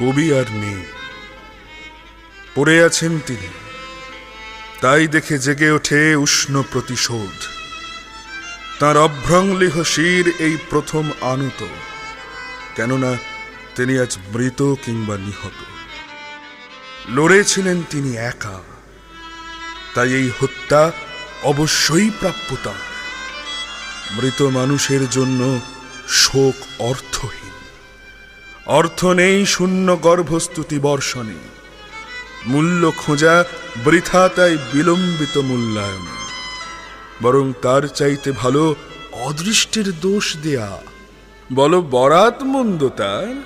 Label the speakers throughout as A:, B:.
A: কবি আর নেই পড়ে আছেন তিনি। তাই দেখে জেগে ওঠে উষ্ণ প্রতিশোধ। তার অভ্রংলিহ শির এই প্রথম আনুত। কেননা তিনি আজ মৃত কিংবা নিহত। লড়েছিলেন তিনি একা। তাই এই হত্যা অবশ্যই প্রাপ্যতা মৃত মানুষের জন্য শোক অর্থহীন। অর্থ নেই শূন্য গর্ভস্তুতি বর্ষণে। মূল্য খোঁজা বৃথা তাই বিলম্বিত মূল্যায়ন। বরং তার চাইতে ভালো অদৃষ্টের দোষ দেয়া। বলো, বরাত মন্দ তার?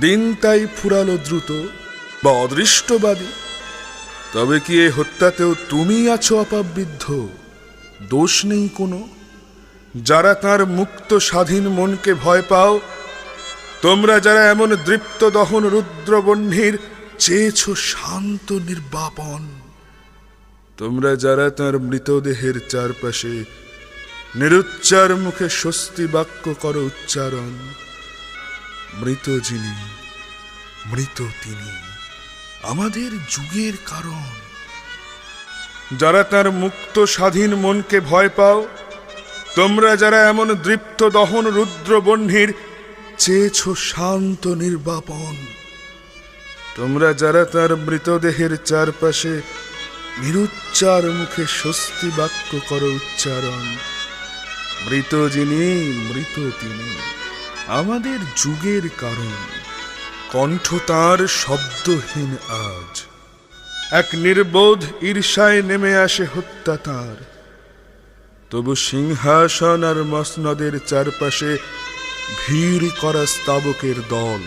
A: দিন তাই ফুরালো দ্রুত বা অদৃষ্টবাদী? তবে কি এ হত্যাতেও তুমি আছো অপাবৃদ্ধ? দোষ নেই কোনো? যারা তার মুক্ত স্বাধীন মনকে ভয় পাও তোমরা যারা এমন দৃপ্ত দহন রুদ্রবহ্নির চেয়েছ শান্ত নির্বাপন। তোমরা যারা তার মৃতদেহের চারপাশে নিরুচ্চার মুখে স্বস্তি বাক্য করো উচ্চারণ, মৃত যিনি, মৃত তিনি, আমাদের যুগের কারণ। যারা তার মুক্ত স্বাধীন মনকে ভয় পাও, তোমরা যারা এমন দৃপ্ত দহন রুদ্রবহ্নির চেয়েছ শান্ত নির্বাপন। তোমরা যারা তার মৃতদেহের চারপাশে নিরুচ্চার মুখে স্বস্তি বাক্য করো উচ্চারণ, মৃত যিনি, মৃত তিনি। আমাদের যুগের কারণ, কণ্ঠ তার শব্দহীন আজ। এক নির্বোধ ঈর্ষায় নেমে আসে হত্যা তার। তবু সিংহাসন আর মসনদের চারপাশে ভিড় করা স্তাবকের দল।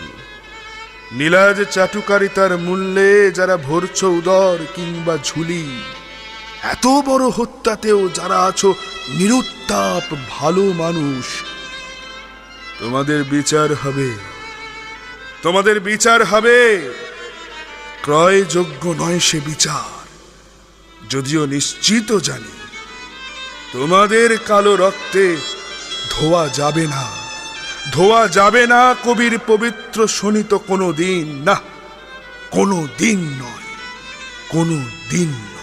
A: নীলাজ চাটুকারিতার মূল্যে যারা ভরছ উদর কিংবা ঝুলি, এত বড় হত্যাতেও যারা আছো নিরুত্তাপ, ভালো মানুষ, তোমাদের বিচার হবে। তোমাদের বিচার হবে। ক্রয়যোগ্য নয় সে বিচার। যদিও নিশ্চিত জানি, তোমাদের কালো রক্তে ধোয়া যাবে না। ধোয়া যাবে না কবির পবিত্র শোনিত কোনো দিন। না, কোনো দিন নয়, কোনো দিন নয়।